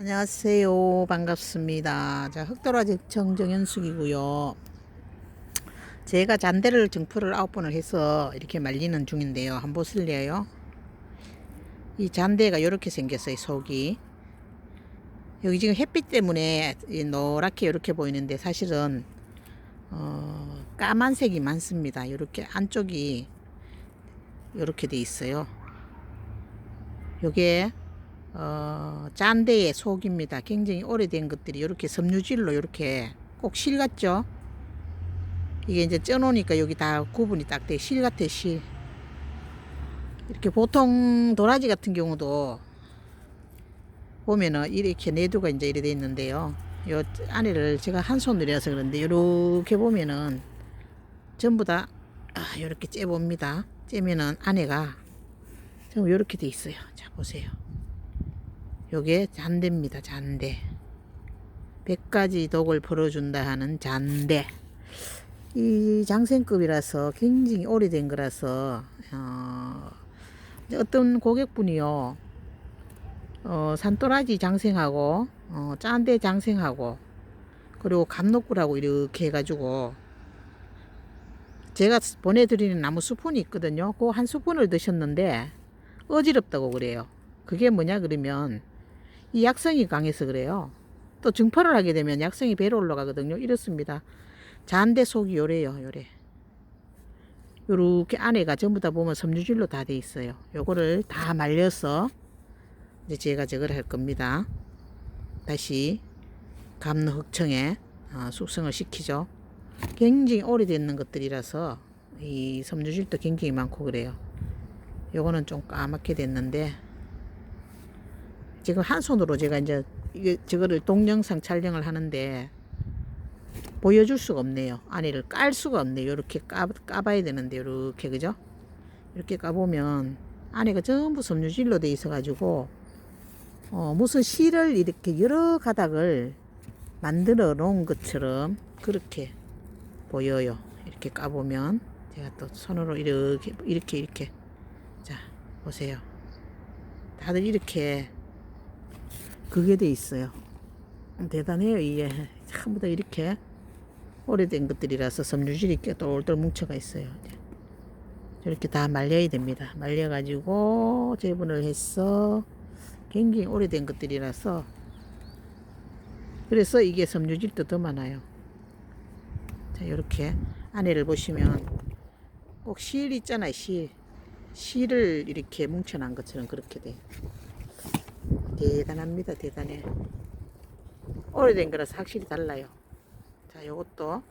안녕하세요. 반갑습니다. 자, 흑도라지 정정현숙이고요. 제가 잔대를 증포를 아홉 번을 해서 이렇게 말리는 중인데요. 한번 보실래요? 이 잔대가 이렇게 생겼어요. 속이. 여기 지금 햇빛 때문에 이 노랗게 이렇게 보이는데 사실은 어, 까만색이 많습니다. 이렇게 안쪽이 이렇게 돼 있어요. 요게 어, 짠데의 속입니다. 굉장히 오래된 것들이 이렇게 섬유질로 이렇게 꼭 실 같죠? 이게 이제 쪄놓으니까 여기 다 구분이 딱 돼. 실 같아, 실. 이렇게 보통 도라지 같은 경우도 보면은 이렇게 내두가 이제 이래 돼 있는데요. 요 안에를 제가 한 손으로 해서 그런데 이렇게 보면은 전부 다 아, 이렇게 째봅니다. 째면은 안에가 전부 이렇게 돼 있어요. 자, 보세요. 요게 잔대입니다. 잔대. 100가지 독을 풀어준다 하는 잔대. 이 장생급이라서 굉장히 오래된 거라서 어, 어떤 고객분이요. 어, 산도라지 장생하고 어, 짠대 장생하고 그리고 감독굴하고 이렇게 해가지고 제가 보내드리는 나무 수분이 있거든요. 그 한 스푼을 드셨는데 어지럽다고 그래요. 그게 뭐냐 그러면 이 약성이 강해서 그래요. 또 증포를 하게 되면 약성이 배로 올라가거든요. 이렇습니다. 잔대 속이 요래요, 요래. 요렇게 안에가 전부 다 보면 섬유질로 다 돼 있어요. 요거를 다 말려서 이제 제가 저걸 할 겁니다. 다시 감로 흑청에 어, 숙성을 시키죠. 굉장히 오래되는 것들이라서 이 섬유질도 굉장히 많고 그래요. 요거는 좀 까맣게 됐는데 지금 한 손으로 제가 이제 이게 저거를 동영상 촬영을 하는데 보여줄 수가 없네요. 안에를 깔 수가 없네요. 이렇게 까, 까봐야 되는데 이렇게 그죠? 이렇게 까보면 안에가 전부 섬유질로 돼 있어가지고 어, 무슨 실을 이렇게 여러 가닥을 만들어 놓은 것처럼 그렇게 보여요. 이렇게 까보면 제가 또 손으로 이렇게 이렇게 이렇게 자 보세요. 다들 이렇게 그게 돼 있어요. 대단해요 이게 전부 다 이렇게 오래된 것들이라서 섬유질이 꽤 똘똘 뭉쳐가 있어요. 이렇게 다 말려야 됩니다. 말려가지고 재분을 해서 굉장히 오래된 것들이라서 그래서 이게 섬유질도 더 많아요. 자 이렇게 안에를 보시면 꼭 실 있잖아요 실 실을 이렇게 뭉쳐놓은 것처럼 그렇게 돼. 대단합니다. 대단해. 오래된 거라서 확실히 달라요. 자, 요것도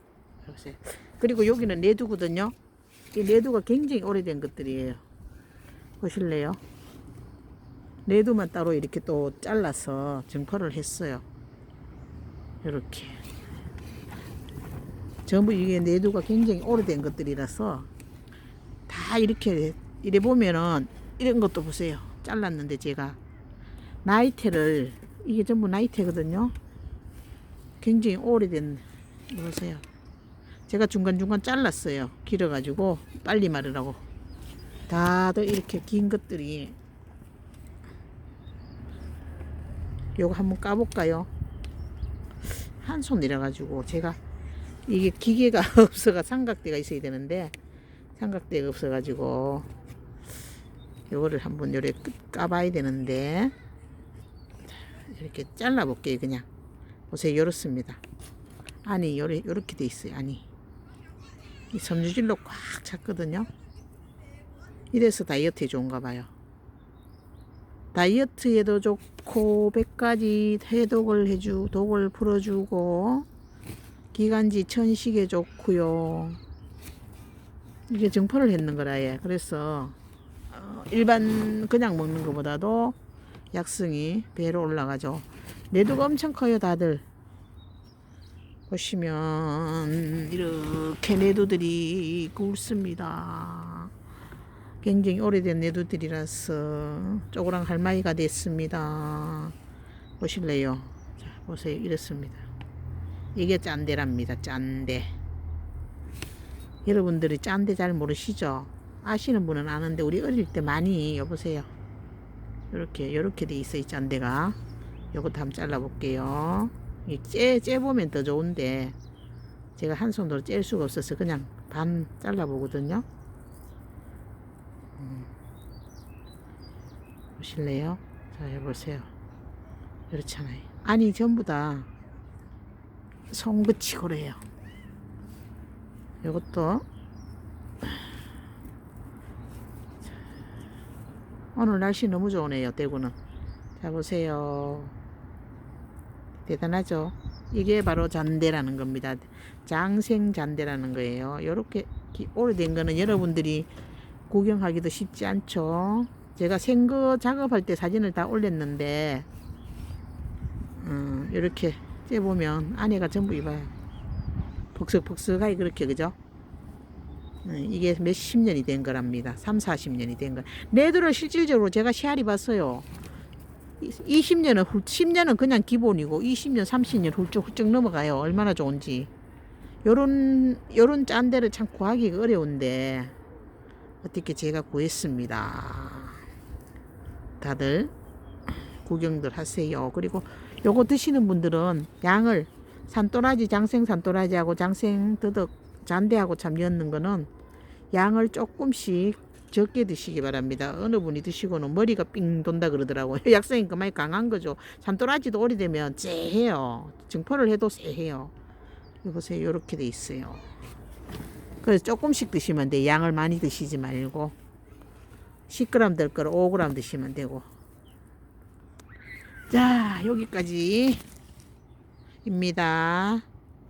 보세요. 그리고 여기는 내두거든요. 이 내두가 굉장히 오래된 것들이에요. 보실래요? 내두만 따로 이렇게 또 잘라서 증포를 했어요. 이렇게. 전부 이게 내두가 굉장히 오래된 것들이라서 다 이렇게 이래 보면은 이런 것도 보세요. 잘랐는데 제가 나이테를 이게 전부 나이테거든요. 굉장히 오래된 보세요. 제가 중간중간 잘랐어요. 길어가지고 빨리 마르라고. 다들 이렇게 긴 것들이 요거 한번 까볼까요? 한손 내려가지고 제가 이게 기계가 없어가 삼각대가 있어야 되는데 삼각대가 없어 가지고 요거를 한번 요래 까봐야 되는데 이렇게 잘라 볼게요 그냥. 보세요 이렇습니다. 요래, 요렇게 돼 있어요 안이. 이 섬유질로 꽉 찼거든요. 이래서 다이어트에 좋은가 봐요. 다이어트에도 좋고 100가지 해독을 해주 독을 풀어주고 기관지 천식에 좋고요. 이게 증포를 했는 거라 예. 그래서 어, 일반 그냥 먹는 것보다도 약성이 배로 올라가죠. 내두가 엄청 커요, 다들. 보시면 이렇게 내두들이 굵습니다. 굉장히 오래된 내두들이라서 쪼그랑 할마이가 됐습니다. 보실래요? 자, 보세요. 이렇습니다. 이게 짠데랍니다. 짠데. 여러분들이 짠데 잘 모르시죠? 아시는 분은 아는데 우리 어릴 때 많이 여보세요. 이렇게 이렇게 돼 있어 이 짠데가 요것도 한번 잘라 볼게요. 째, 째 보면 더 좋은데 제가 한 손으로 뗄 수가 없어서 그냥 반 잘라 보거든요. 음. 보실래요? 자, 여보세요. 이렇잖아요. 아니, 전부 다 송긋이 고래요. 요것도 오늘 날씨 너무 좋으네요, 대구는. 자, 보세요. 대단하죠? 이게 바로 잔대라는 겁니다. 장생 잔대라는 거예요. 요렇게 기- 오래된 거는 여러분들이 구경하기도 쉽지 않죠? 제가 생거 작업할 때 사진을 다 올렸는데, 음, 이렇게 째보면 안에가 전부 이봐요. 벅석벅석하게 그렇게, 그죠? 음, 이게 몇십 년이 된 거랍니다. 3, 40년이 된 거. 레드를 실질적으로 제가 시알이 봤어요. 20년은, 10년은 그냥 기본이고, 20년, 30년 훌쩍 훌쩍 넘어가요. 얼마나 좋은지. 요런, 요런 짠데를 참 구하기가 어려운데, 어떻게 제가 구했습니다. 다들 구경들 하세요. 그리고 요거 드시는 분들은 양을 산도라지, 장생 산도라지하고 장생 더덕 잔대하고 참 엮는 거는 양을 조금씩 적게 드시기 바랍니다. 어느 분이 드시고는 머리가 삥 돈다 그러더라고요. 약성이 그만이 강한 거죠. 산도라지도 오래되면 쎄해요. 증포를 해도 쎄해요. 여보세요. 요렇게 돼 있어요. 그래서 조금씩 드시면 돼. 양을 많이 드시지 말고 10g 될 거를 5g 드시면 되고. 자, 여기까지입니다.